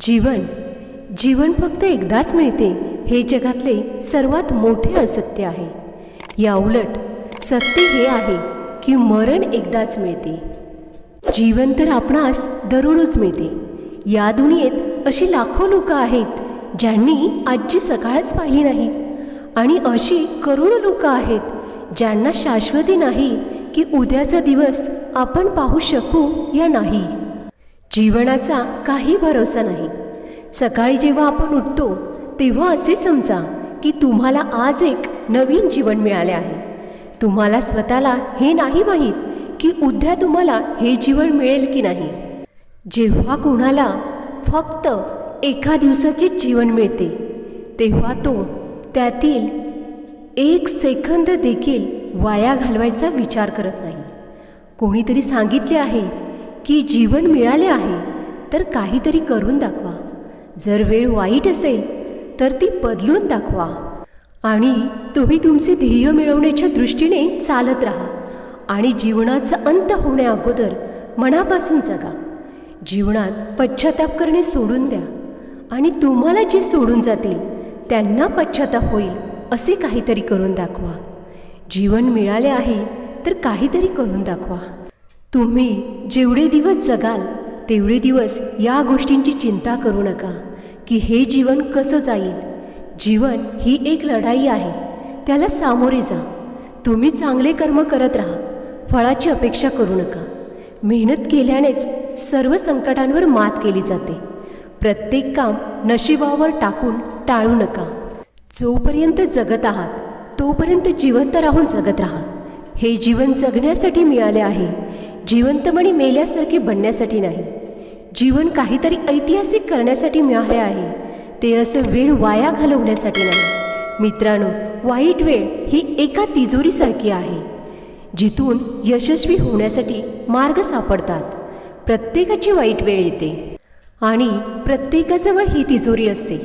जीवन. जीवन फक्त एकदाच मिळते हे जगातले सर्वात मोठे असत्य आहे. या उलट सत्य हे आहे की मरण एकदाच मिळते. जीवन तर आपणास दररोज मिळते. या दुनियेत अशी लाखो लोक आहेत ज्यांनी आजची सकाळच पाहिली नाही. आणि अशी करोडो लोक आहेत ज्यांना शाश्वती नाही की उद्याचा दिवस आपण पाहू शकू या नाही. जीवनाचा काही भरोसा नाही. सकाळी जेव्हा आपण उठतो तेव्हा असे समजा की तुम्हाला आज एक नवीन जीवन मिळाले आहे. तुम्हाला स्वतःला हे नाही माहीत की उद्या तुम्हाला हे जीवन मिळेल की नाही. जेव्हा कोणाला फक्त एका दिवसाचे जीवन मिळते तेव्हा तो त्यातील एक सेकंद देखील वाया घालवायचा विचार करत नाही. कोणीतरी सांगितले आहे की जीवन मिळाले आहे तर काहीतरी करून दाखवा. जर वेळ वाईट असेल तर ती बदलून दाखवा. आणि तुम्ही तुमचे ध्येय मिळवण्याच्या दृष्टीने चालत राहा. आणि जीवनाचा अंत होण्या अगोदर मनापासून जगा. जीवनात पश्चाताप करणे सोडून द्या. आणि तुम्हाला जे सोडून जातील त्यांना पश्चाताप होईल असे काहीतरी करून दाखवा. जीवन मिळाले आहे तर काहीतरी करून दाखवा. तुम्ही जेवढे दिवस जगाल तेवढे दिवस या गोष्टींची चिंता करू नका की हे जीवन कसं जाईल? जीवन ही एक लढाई आहे त्याला सामोरे जा. तुम्ही चांगले कर्म करत राहा फळाची अपेक्षा करू नका. मेहनत केल्यानेच सर्व संकटांवर मात केली जाते. प्रत्येक काम नशिबावर टाकून टाळू नका. जोपर्यंत जगत आहात तोपर्यंत जिवंत राहून जगत राहा. हे जीवन जगण्यासाठी मिळाले आहे. जिवंतमणी मेल्यासारखे बनण्यासाठी नाही. जीवन काहीतरी ऐतिहासिक करण्यासाठी मिळाले आहे. ते असं वेळ वाया घालवण्यासाठी नाही. मित्रांनो वाईट वेळ ही एका तिजोरीसारखी आहे. जिथून यशस्वी होण्यासाठी मार्ग सापडतात. प्रत्येकाची वाईट वेळ येते. आणि प्रत्येकाजवळ ही तिजोरी असते.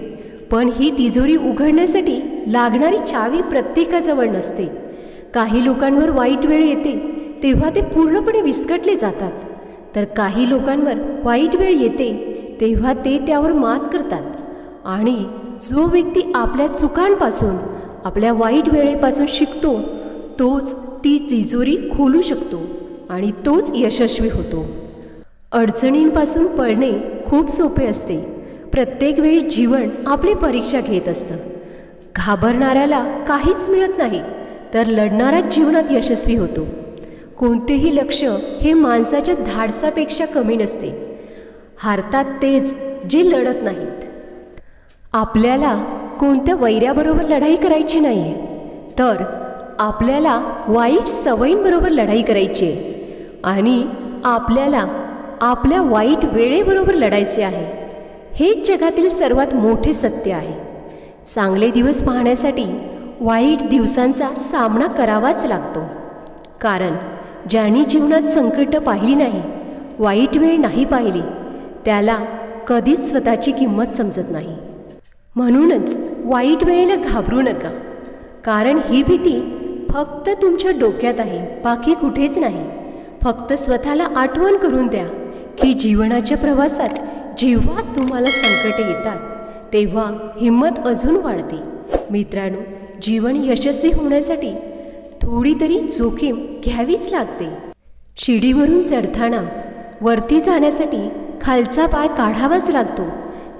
पण ही तिजोरी उघडण्यासाठी लागणारी चावी प्रत्येकाजवळ नसते. काही लोकांवर वाईट वेळ येते तेव्हा ते पूर्णपणे विस्कटले जातात. तर काही लोकांवर वाईट वेळ येते तेव्हा ते त्यावर मात करतात. आणि जो व्यक्ती आपल्या चुकांपासून आपल्या वाईट वेळेपासून शिकतो तोच ती तिजोरी खोलू शकतो आणि तोच यशस्वी होतो. अडचणींपासून पळणे खूप सोपे असते. प्रत्येक वेळी जीवन आपली परीक्षा घेत असतं. घाबरणाऱ्याला काहीच मिळत नाही तर लढणाराच जीवनात यशस्वी होतो. कोणतेही लक्ष हे माणसाच्या धाडसापेक्षा कमी नसते. हारतात तेच जे लढत नाहीत. आपल्याला कोणत्या वैऱ्याबरोबर लढाई करायची नाही आहे तर आपल्याला वाईट सवयींबरोबर लढाई करायची आहे. आणि आपल्याला आपल्या वाईट वेळेबरोबर लढायचे आहे. हेच जगातील सर्वात मोठे सत्य आहे. चांगले दिवस पाहण्यासाठी वाईट दिवसांचा सामना करावाच लागतो. कारण ज्यांनी जीवनात संकट पाहिली नाही वाईट वेळ नाही पाहिली त्याला कधीच स्वतःची किंमत समजत नाही. म्हणूनच वाईट वेळेला घाबरू नका कारण ही भीती फक्त तुमच्या डोक्यात आहे बाकी कुठेच नाही. फक्त स्वतःला आठवण करून द्या की जीवनाच्या प्रवासात जेव्हा तुम्हाला संकटे येतात तेव्हा हिंमत अजून वाढते. मित्रांनो जीवन यशस्वी होण्यासाठी थोडी तरी जोखीम घ्यावीच लागते. शिडीवरून चढताना वरती जाण्यासाठी खालचा पाय काढावाच लागतो.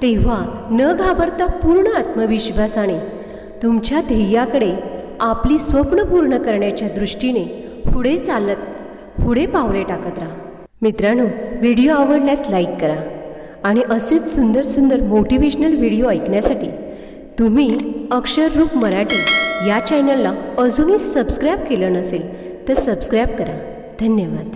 तेव्हा न घाबरता पूर्ण आत्मविश्वासाने तुमच्या ध्येयाकडे आपली स्वप्न पूर्ण करण्याच्या दृष्टीने पुढे चालत पुढे पावले टाकत राहा. मित्रांनो व्हिडिओ आवडल्यास लाईक करा आणि असेच सुंदर सुंदर मोटिवेशनल व्हिडिओ ऐकण्यासाठी तुम्ही अक्षररूप मराठी या चॅनलला अजूनही सबस्क्राईब केलं नसेल तर सबस्क्राईब करा. धन्यवाद.